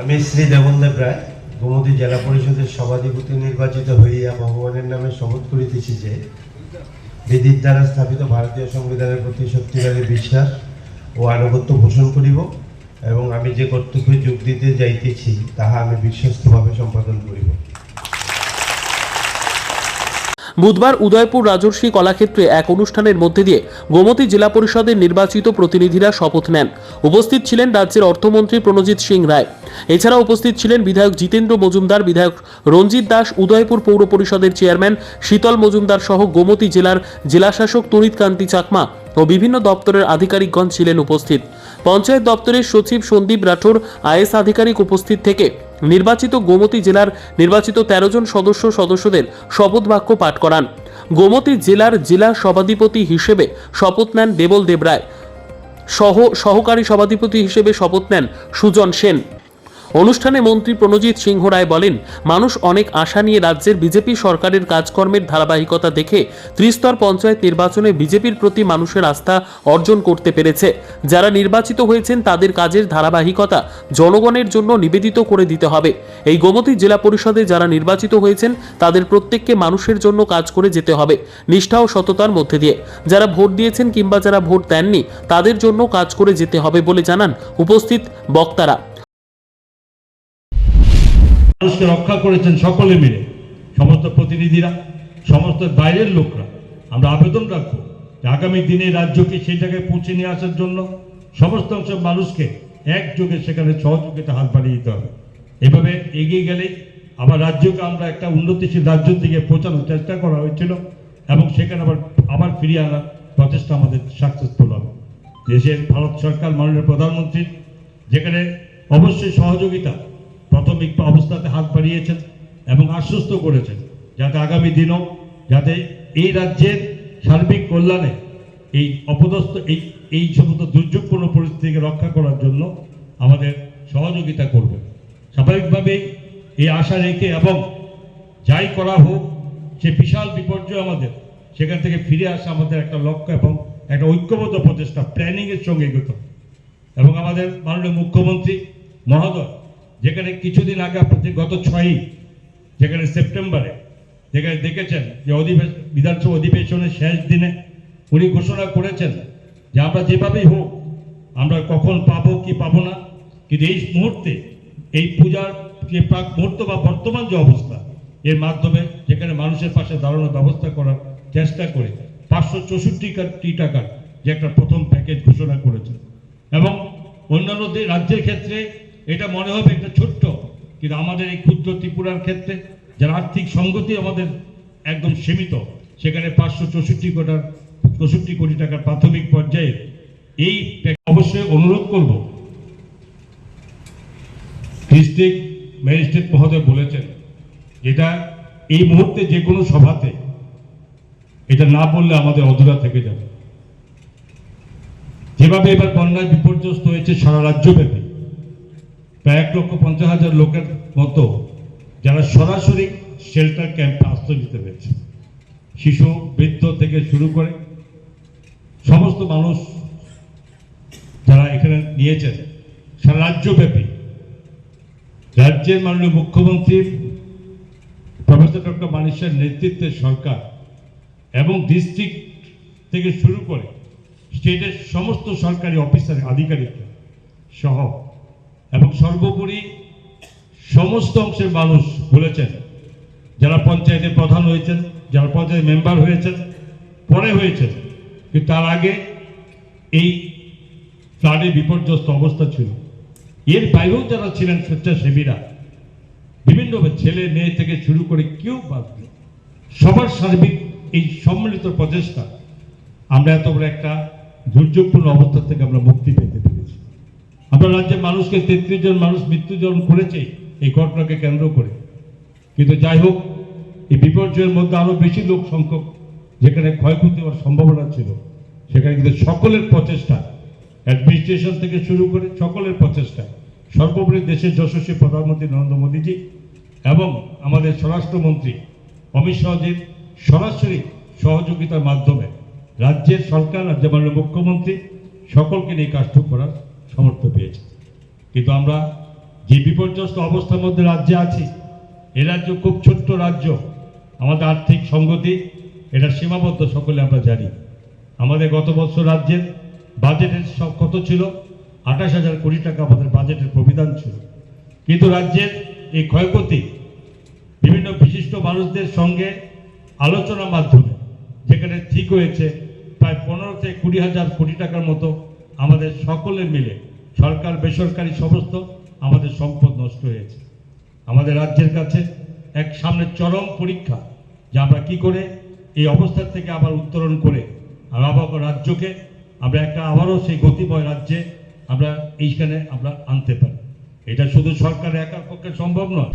আমি শ্রী দেবনদেব রায়, গোমতী জেলা পরিষদের সভাধিপতি নির্বাচিত হইয়া ভগবানের নামে শপথ করিতেছি যে বিধির দ্বারা স্থাপিত ভারতীয় সংবিধানের প্রতি সত্যিকারের বিশ্বাস ও আনুগত্য পোষণ করিব এবং আমি যে কর্তব্যে যোগ দিতে যাইতেছি, তাহা আমি বিশ্বস্তভাবে সম্পাদন করিব। বুধবার উদয়পুর রাজর্ষী কলাক্ষেত্রে এক অনুষ্ঠানের মধ্যে দিয়ে গোমতী জেলা পরিষদের নির্বাচিত প্রতিনিধিরা শপথ নেন। উপস্থিত ছিলেন রাজ্যের অর্থমন্ত্রী প্রণজিৎ সিং রায়। এছাড়া উপস্থিত ছিলেন বিধায়ক জিতেন্দ্র মজুমদার, বিধায়ক রঞ্জিত দাস, উদয়পুর পৌর পরিষদের চেয়ারম্যান শীতল মজুমদার সহ গোমতী জেলার জেলাশাসক তরিত কান্তি চাকমা ও বিভিন্ন দপ্তরের আধিকারিকগণ ছিলেন উপস্থিত। পঞ্চায়েত দপ্তরের সচিব সন্দীপ রাঠোর, আইএস আধিকারিক উপস্থিত থেকে নির্বাচিত গোমতী জেলার নির্বাচিত তেরো জন সদস্য সদস্যদের শপথ বাক্য পাঠ করান। গোমতী জেলার জেলা সভাধিপতি হিসেবে শপথ নেন দেবল দেবরায়। সহ, সহকারী সভাধিপতি হিসেবে শপথ নেন সুজন সেন। অনুষ্ঠানে মন্ত্রী প্রণজিৎ সিংহ রায় বলেন, মানুষ অনেক আশা নিয়ে রাজ্যের বিজেপি সরকারের কাজকর্মের ধারাবাহিকতা দেখে ত্রিস্তর পঞ্চায়েত নির্বাচনে বিজেপির প্রতি মানুষের আস্থা অর্জন করতে পেরেছে। যারা নির্বাচিত হয়েছেন, তাদের কাজের ধারাবাহিকতা জনগণের জন্য নিবেদিত করে দিতে হবে। এই গোমতী জেলা পরিষদে যারা নির্বাচিত হয়েছেন, তাদের প্রত্যেককে মানুষের জন্য কাজ করে যেতে হবে, নিষ্ঠা ও সততার মধ্যে দিয়ে। যারা ভোট দিয়েছেন কিংবা যারা ভোট দেননি, তাদের জন্য কাজ করে যেতে হবে বলে জানান উপস্থিত বক্তারা। মানুষকে রক্ষা করেছেন সকলে মিলে, সমস্ত প্রতিনিধিরা, সমস্ত বাইরের লোকরা। আমরা আবেদন রাখব আগামী দিনে রাজ্যকে সেই জায়গায় পৌঁছে নিয়ে আসার জন্য সমস্ত অংশের মানুষকে একযোগে সেখানে সহযোগিতা হাত বাড়িয়ে দিতে হবে। এভাবে এগিয়ে গেলেই আবার রাজ্যকে আমরা একটা উন্নতিশীল রাজ্য দিকে পৌঁছানোর চেষ্টা করা হয়েছিল এবং সেখানে আবার আবার ফিরিয়ে আনার প্রচেষ্টা আমাদের সাকসেসফুল হবে। দেশের, ভারত সরকার, মাননীয় প্রধানমন্ত্রীর যেখানে অবশ্যই সহযোগিতা প্রাথমিক অবস্থাতে হাত বাড়িয়েছেন এবং আশ্বস্ত করেছেন যাতে আগামী দিনও যাতে এই রাজ্যের সার্বিক কল্যাণে এই অপদস্থ, এই এই সমস্ত দুর্যোগপূর্ণ পরিস্থিতিকে রক্ষা করার জন্য আমাদের সহযোগিতা করবে স্বাভাবিকভাবেই এই আশা রেখে এবং যাই করা হোক, সে বিশাল বিপর্যয় আমাদের, সেখান থেকে ফিরে আসা আমাদের একটা লক্ষ্য এবং একটা ঐক্যবদ্ধ প্রচেষ্টা, প্ল্যানিংয়ের সঙ্গে এগোতে এবং আমাদের মাননীয় মুখ্যমন্ত্রী মহোদয় যেখানে কিছুদিন আগে গত ছয়ই, যেখানে সেপ্টেম্বরে, যেখানে দেখেছেন যে অধিবেশন বিধানসভা অধিবেশনের শেষ দিনে উনি ঘোষণা করেছেন যে আমরা যেভাবেই হোক, আমরা কখন পাবো কি পাবো না, কিন্তু এই মুহূর্তে এই পূজার যে প্রাক মুহূর্ত বা বর্তমান যে অবস্থা, এর মাধ্যমে যেখানে মানুষের পাশে দাঁড়ানোর ব্যবস্থা করার চেষ্টা করে পাঁচশো চৌষট্টি টাকার যে একটা প্রথম প্যাকেজ ঘোষণা করেছে এবং অন্যান্য রাজ্যের ক্ষেত্রে এটা মনে হবে একটা ছোট্ট, কিন্তু আমাদের এই ক্ষুদ্র ত্রিপুরার ক্ষেত্রে যার আর্থিক সঙ্গতি আমাদের একদম সীমিত, সেখানে পাঁচশো চৌষট্টি কোটার চৌষট্টি কোটি টাকার প্রাথমিক পর্যায়ে এই অবশ্যই অনুরোধ করব। ডিস্ট্রিক্ট ম্যাজিস্ট্রেট মহোদয় বলেছেন এটা এই মুহূর্তে যে কোনো সভাতে এটা না বললে আমাদের অধুরা থেকে যাবে। যেভাবে এবার বন্যায় বিপর্যস্ত হয়েছে সারা রাজ্যব্যাপী প্রায় এক লক্ষ পঞ্চাশ হাজার লোকের মতো যারা সরাসরি শেল্টার ক্যাম্পে আশ্রয় নিতে পেরেছে। শিশু, বৃদ্ধ থেকে শুরু করে সমস্ত মানুষ যারা এখানে নিয়েছেন, সারা রাজ্যব্যাপী। রাজ্যের মাননীয় মুখ্যমন্ত্রী, প্রফেসর ডক্টর মানিসের নেতৃত্বে সরকার এবং ডিস্ট্রিক্ট থেকে শুরু করে স্টেটের সমস্ত সরকারি অফিসার আধিকারিক সহ এবং সর্বোপরি সমস্ত অংশের মানুষ বলেছেন, যারা পঞ্চায়েতের প্রধান হয়েছেন, যারা পঞ্চায়েত মেম্বার হয়েছেন, পরে হয়েছেন, কিন্তু তার আগে এই ফ্লাডে বিপর্যস্ত অবস্থা ছিল এর বাইরেও যারা ছিলেন স্বেচ্ছাসেবীরা, বিভিন্ন ছেলে মেয়ে থেকে শুরু করে কেউ বাদ। সবার সার্বিক এই সম্মিলিত প্রচেষ্টা, আমরা এত বড় একটা দুর্যোগপূর্ণ অবস্থা থেকে আমরা মুক্তি পেতে পেরেছি আমরা রাজ্যের মানুষকে তেত্রিশ জন মানুষ মৃত্যুবরণ করেছে, এই ঘটনাকে কেন্দ্র করে। কিন্তু যাই হোক, এই বিপর্যয়ের মধ্যে আরও বেশি লোক সংখ্যক, যেখানে ক্ষয়ক্ষতি হওয়ার সম্ভাবনা ছিল, সেখানে কিন্তু সকলের প্রচেষ্টা অ্যাডমিনিস্ট্রেশন থেকে শুরু করে সকলের প্রচেষ্টা, সর্বোপরি দেশের যশস্বী প্রধানমন্ত্রী নরেন্দ্র মোদীজি এবং আমাদের স্বরাষ্ট্রমন্ত্রী অমিত শাহজির সরাসরি সহযোগিতার মাধ্যমে রাজ্যের সরকার, রাজ্যের মুখ্যমন্ত্রী সকলকে নিয়ে কাজটুক করার সমর্থ পেয়েছে। কিন্তু আমরা যে বিপর্যস্ত অবস্থার মধ্যে রাজ্যে আছি, এ রাজ্য খুব ছোট্ট রাজ্য। আমাদের আর্থিক সংগতি, এটা সীমাবদ্ধ সকলে আমরা জানি। আমাদের গত বছর রাজ্যের বাজেটের সব কত ছিল? আঠাশ হাজার কোটি টাকা আমাদের বাজেটের প্রবিধান ছিল। কিন্তু রাজ্যের এই ক্ষয়ক্ষতি বিভিন্ন বিশিষ্ট মানুষদের সঙ্গে আলোচনার মাধ্যমে, যেখানে ঠিক হয়েছে, প্রায় পনেরো থেকে কুড়ি হাজার কোটি টাকার মতো আমাদের সকলে মিলে, সরকার, বেসরকারি সমস্ত আমাদের সম্পদ নষ্ট হয়েছে। আমাদের রাজ্যের কাছে এক সামনের চরম পরীক্ষা যে আমরা কি করে এই অবস্থার থেকে আবার উত্তরণ করে আবার রাজ্যকে আমরা একটা আবারও সেই গতিময় রাজ্যে আমরা এইখানে আমরা আনতে পারি। এটা শুধু সরকারের একার পক্ষে সম্ভব নয়।